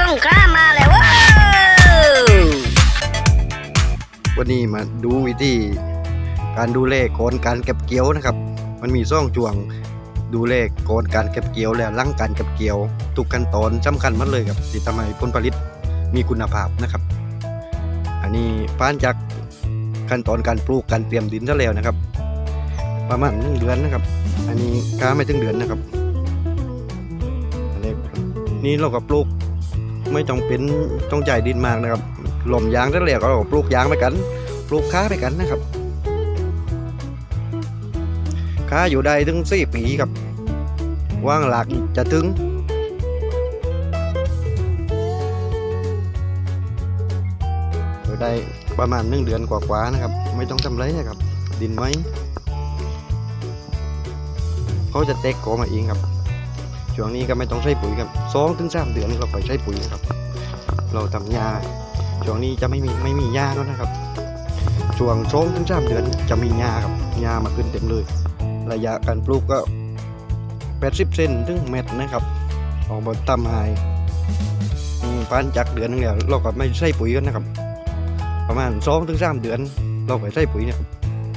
สงครามมาแล้ววันนี้มาดูวิธีการดูแลโกนการเก็บเกี่ยวนะครับ มันมีซ่องจวงดูแลโกนการเก็บเกี่ยวและลังการเก็บเกี่ยวทุกขั้นตอนสำคัญมันเลยครับที่ทำให้ผลผลิตมีคุณภาพนะครับ อันนี้ป้านจากขั้นตอนการปลูกการเตรียมดินซะแล้วนะครับ ประมาณหนึ่งเดือนนะครับ อันนี้ก้าไม่ถึงเดือนนะครับอันนี้นี่เราก็ปลูก ไม่ต้องเป็นต้องจ่ายดินมากนะครับหล่มยางซะแล้วก็ปลูกยางไปกัน ปลูกค้าไปกันนะครับค้าอยู่ได้ถึงสี่ปีครับ ว่างหลักจะถึงอยู่ได้ประมาณหนึ่งเดือนกว่าๆนะครับ ไม่ต้องทำไรนะครับ ดินไว้ เขาจะเต็กโกมาเองครับ ช่วงนี้ก็ไม่ต้องใช้ปุ๋ยครับสองถึงสามเดือนเราไปใช้ปุ๋ยนะครับ เราทำยาช่วงนี้จะไม่มีไม่มีหญ้าแล้วนะครับช่วงสองถึงสามเดือนจะมีหญ้าครับหญ้ามาขึ้นเต็มเลย ระยะการปลูกก็แปดสิบเซนถึงเมตรนะครับ ออกมาทำหายฟันจากเดือนนึงแล้วเราก็ไม่ใส่ปุ๋ยกันนะครับ ประมาณสองถึงสามเดือน เราไปใส่ปุ๋ยนะครับ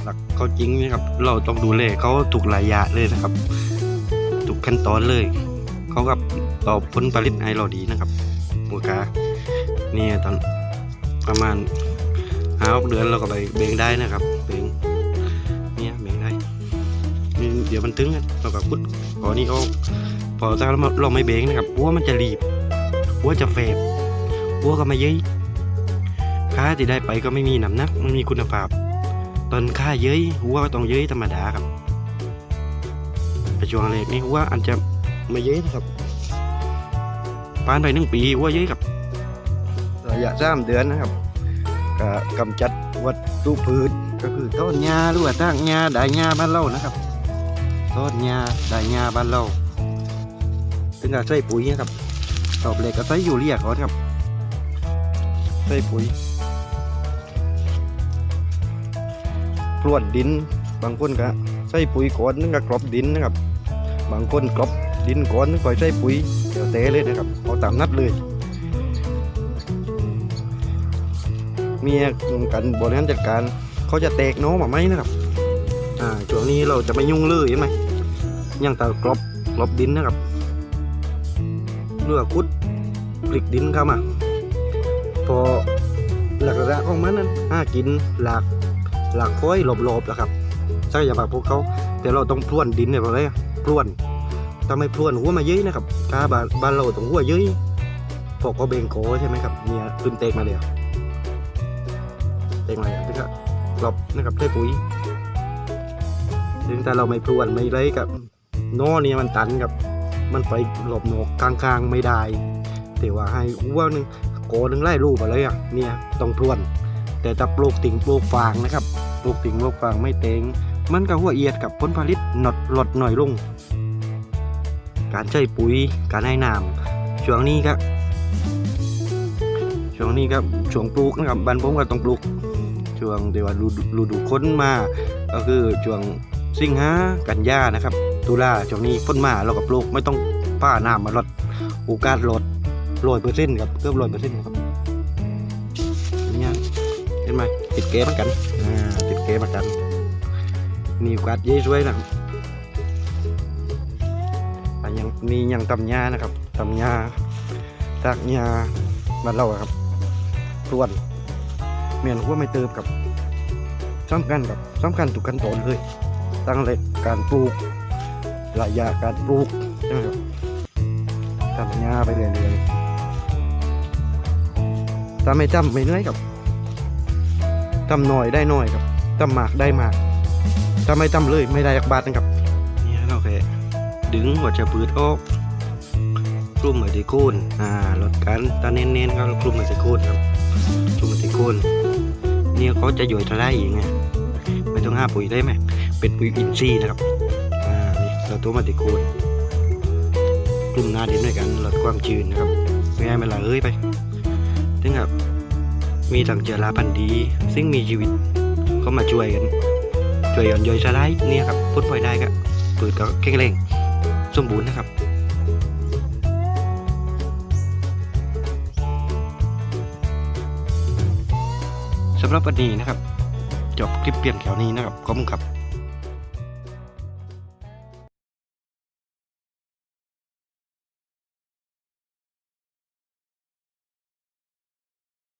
หลักเขาจริงนะครับ เราต้องดูแลเขาถูกระยะเลยนะครับถูกขั้นตอนเลย เขากับตอบผลผลิตให้เราดีนะครับหมูกานี่ตอนประมาณหาเดือนเราก็ไปเบ่งได้นะครับเบ่งเนี่ยเบ่งได้นี่เดี๋ยวมันตึงเราก็พุดพอนี่เขาพอถ้าเราไม่เบ่งนะครับวัวมันจะรีบวัวจะเฟบวัวก็ไมาเย้ยค่าที่ได้ไปก็ไม่มีน้ำหนักไม่มีคุณภาพ ตอนค่าเย้ยวัวก็ต้องเย้ยธรรมดาครับแต่ช่วงแรกนี่วัวอันจะ ไม่เย้ยนะครับปานไปหนึ่งปีวัวเย้ยครับระยะสามเดือนนะครับก็กำจัดวัตถุพืชก็คือต้นหญ้าหรือว่าตั้งหญ้าได้หญ้าบ้านเรานะครับต้นหญ้าได้หญ้าบ้านเราถึงจะใส่ปุ๋ยนะครับตอบเลยก็ใส่ยูเรียก่อนครับใส่ปุ๋ยพรวนดิน บางคนก็ใส่ปุ๋ยก่อนนึงก็กรอบดินนะครับ บางคนกรอบ ดินก่อนนึงค่อยใส่ปุ๋ยเดี๋ยวเตะเลยนะครับเอาตามนัดเลย เมียกันบริหารจัดการเขาจะแตกน้องมาไหมนะครับอ่าช่วงนี้เราจะไม่ยุ่งเลยใช่ไหมยังแต่กรอบกรอบดินนะครับเลือกคุดปลิกดินเข้ามาพอหลักระของมันนั้นห้ากินหลักหลักค้อยหลบๆนะครับศักยภาพพวกเขาแต่เราต้องพรวนดินเนี่ยอะไรพรวน ถ้าไม่พรวนหัวมาเย้ยนะครับกาบานบ้านเราต้องหัวเย้ยพวกก็เบงโกใช่ไหมครับเนี่ยขึ้นเตกมาเลยเต็งอะไรอะพี่ก็กรอบนะครับได้ปุ๋ยถึงแต่เราไม่พรวนไม่ไรกับนอเนี่ยมันตันกับมันไปหลบหนกกลางๆไม่ได้แต่ว่าให้หัวหนึ่งโกหนึ่งไล่ลูกอะไรอะเนี่ยต้องพรวน แต่ถ้าปลูกติ่งปลูกฟางนะครับปลูกติ่งปลูกฟางไม่เต็งมันก็หัวเอียดกับผลผลิตหนดลดหน่อยลง การใช้ปุ๋ยการให้น้ำช่วงนี้ก็ช่วงนี้ก็ช่วงปลูกนะครับบ้านผมก็ต้องปลูกช่วงที่ว่าฤดูดูค้นมาก็คือช่วงสิงหากันยานะครับ ตุลาช่วงนี้ฝนมาเราก็ปลูกไม่ต้องป้าน้ำมาลดโอกาสลดร้อยเปอร์เซ็นต์ครับเกือบร้อยเปอร์เซ็นต์ครับอย่างเงี้ยเห็นไหมติดเกมเหมือนกันอ่าติดเกมเหมือนกันมีโอกาสเยอะช่วยนะครับอะ ยังนี่ยังตำยานะครับตำยาตากยาบ้านเราครับพรวนเมียนหัวไม่เติมกับสำคัญกับสำคัญทุกขั้นตอนเลย ตั้งแต่การปลูกระยะการปลูกใช่ไหมครับทำหญ้าไปเรื่อยๆถ้าไม่จำไม่เหนื่อยกับทำหน่อยได้หน่อยครับทำมากได้มากถ้าไม่จำเลยไม่ได้จากบาทนะครับนี่เราแค่ ดึงหัวจะปืดออกกลุ่มเหมือนที่โคนอ่าลดกันตาเน้นๆก็กลุ่มเหมือนที่โคนครับจุ่มติโคนเนี่ยเขาจะย่อยทลายเองไงไม่ต้องห้าปุ๋ยได้ไหมเป็นปุ๋ยอินทรีย์นะครับอ่านี่เราตัวมาติโคนกลุ่มหน้าดินด้วยกันลดความชื้นนะครับไม่ให้มันละเอ้ยไปถึงครับมีทั้งเจอราพันธุ์ดี ซึ่งมีชีวิตเขามาช่วยกันช่วยย่อนย่อยสลายเนี่ยครับพุทปล่อยได้ก็ปุ๋ยก็แข็งแรง สมบูรณ์นะครับสำหรับวันนี้นะครับ จบคลิปเปลี่ยนแถวนี้นะครับขอบคุณครับ